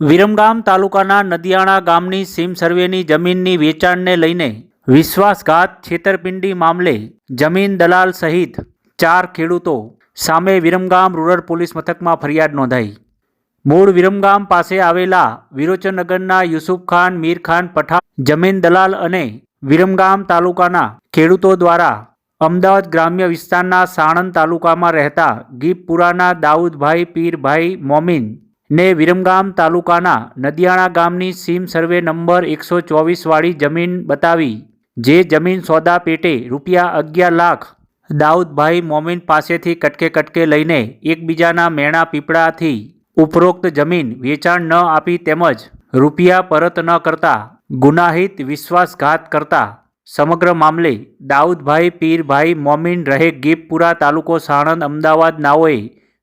વિરમગામ તાલુકાના નદિયાણા ગામની સીમ સર્વેની જમીનની વેચાણને લઈને વિશ્વાસઘાત છેતરપિંડી મામલે જમીન દલાલ સહિત ચાર ખેડૂતો સામે વિરમગામ રૂરલ પોલીસ મથકમાં ફરિયાદ નોંધાઈ. મૂળ વિરમગામ પાસે આવેલા વિરોચનગરના યુસુફ ખાન, મીર ખાન, પઠાણ, જમીન દલાલ અને વિરમગામ તાલુકાના ખેડૂતો દ્વારા અમદાવાદ ગ્રામ્ય વિસ્તારના સાણંદ તાલુકામાં રહેતા ગીપપુરાના દાઉદભાઈ, પીરભાઈ, મોમીન ને વિરમગામ તાલુકાના નદિયાણા ગામની સીમ સર્વે નંબર એકસો ચોવીસવાળી જમીન બતાવી, જે જમીન સોદા પેટે રૂપિયા અગિયાર લાખ દાઉદભાઈ મોમીન પાસેથી કટકે કટકે લઈને એકબીજાના મેણા પીપળાથી ઉપરોક્ત જમીન વેચાણ ન આપી તેમજ રૂપિયા પરત ન કરતા ગુનાહિત વિશ્વાસઘાત કરતા સમગ્ર મામલે દાઉદભાઈ પીરભાઈ મોમીન રહે ગીપપુરા તાલુકો સાણંદ, અમદાવાદ નાઓએ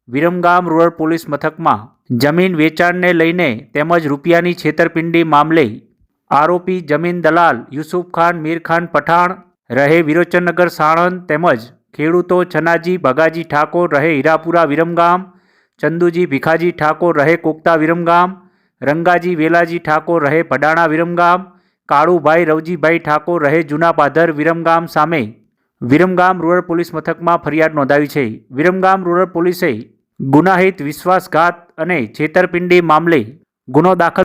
વિરમગામ રૂરલ પોલીસ મથકમાં જમીન વેચાણને લઈને તેમજ રૂપિયાની છેતરપિંડી મામલે આરોપી જમીન દલાલ યુસુફ ખાન, મીર ખાન પઠાણ રહે વિરોચનનગર સાણંદ તેમજ ખેડૂતો છનાજી, ભગાજી ઠાકોર રહે હીરાપુરા વિરમગામ, ચંદુજી ભીખાજી ઠાકોર રહે કોકતા વિરમગામ, રંગાજી વેલાજી ઠાકોર રહે ભડાણા વિરમગામ, કાળુભાઈ રવજીભાઈ ઠાકોર રહે જૂના પાધર વિરમગામ સામે વિરમગામ રૂરલ પોલીસ મથકમાં ફરિયાદ નોંધાવી છે. વિરમગામ રૂરલ પોલીસે ગુનાહિત વિશ્વાસઘાત અને છેતરપિંડી મામલે ગુનો દાખલ